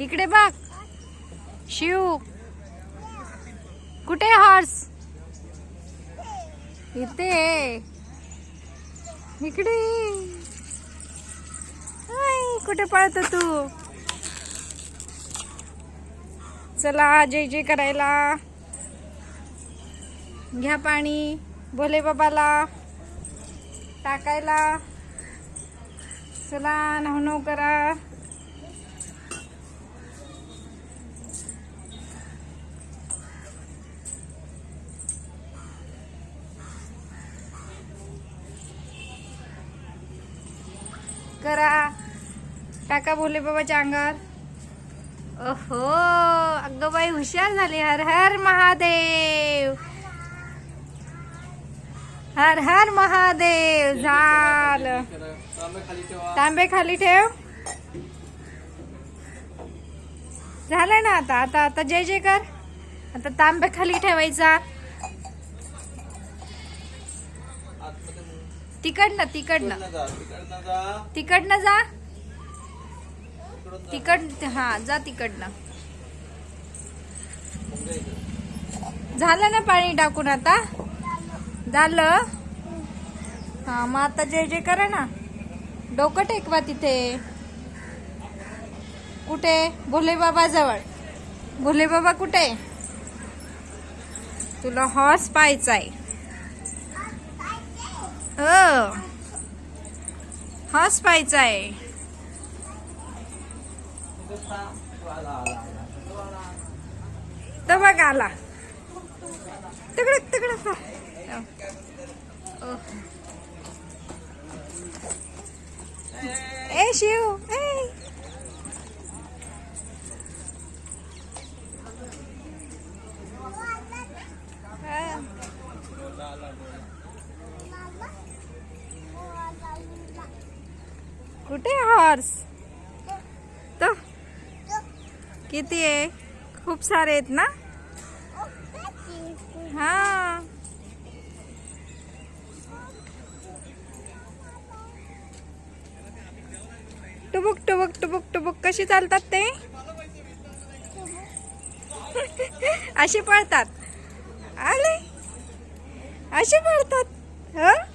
इकडे बघ. शिव. कुठे हॉर्स इथे इकडे हाय, कुठे पळतो तू? चला जय जय करायला. घ्या पाणी भोले बाबाला. टाकायला. चला नव नव करा. करा. टाका भोले बाबाच्या अंगावर. ओहो अगं बाई हुशार झाली. हर हर महादेव. हर हर महादेव. झालं. तांबे खाली ठेव. झालं ना आता? आता आता जय जय कर. आता तांबे खाली ठेवायचा. तिकडनं तिकडनं. तिकडनं जा. तिकड हा जा तिकडनं. झालं ना पाणी टाकून आता? झालं? हा मग आता जय जय करा ना. डोकं टेकवा तिथे. कुठे? भोले बाबा जवळ. भोले बाबा कुठे? तुला हॉर्स पाहायचाय हो. हॉस पाहायचा आहे तर बघ आला. तिकडे तिकडे ए शिव. ए. हा. कुठे हॉर्स तो. किती आहे? खूप सारे आहेत ना? हा. टुबुक टुबुक टुबुक टुबुक. कशी चालतात ते? असे पळतात. आले. असे पळतात. ह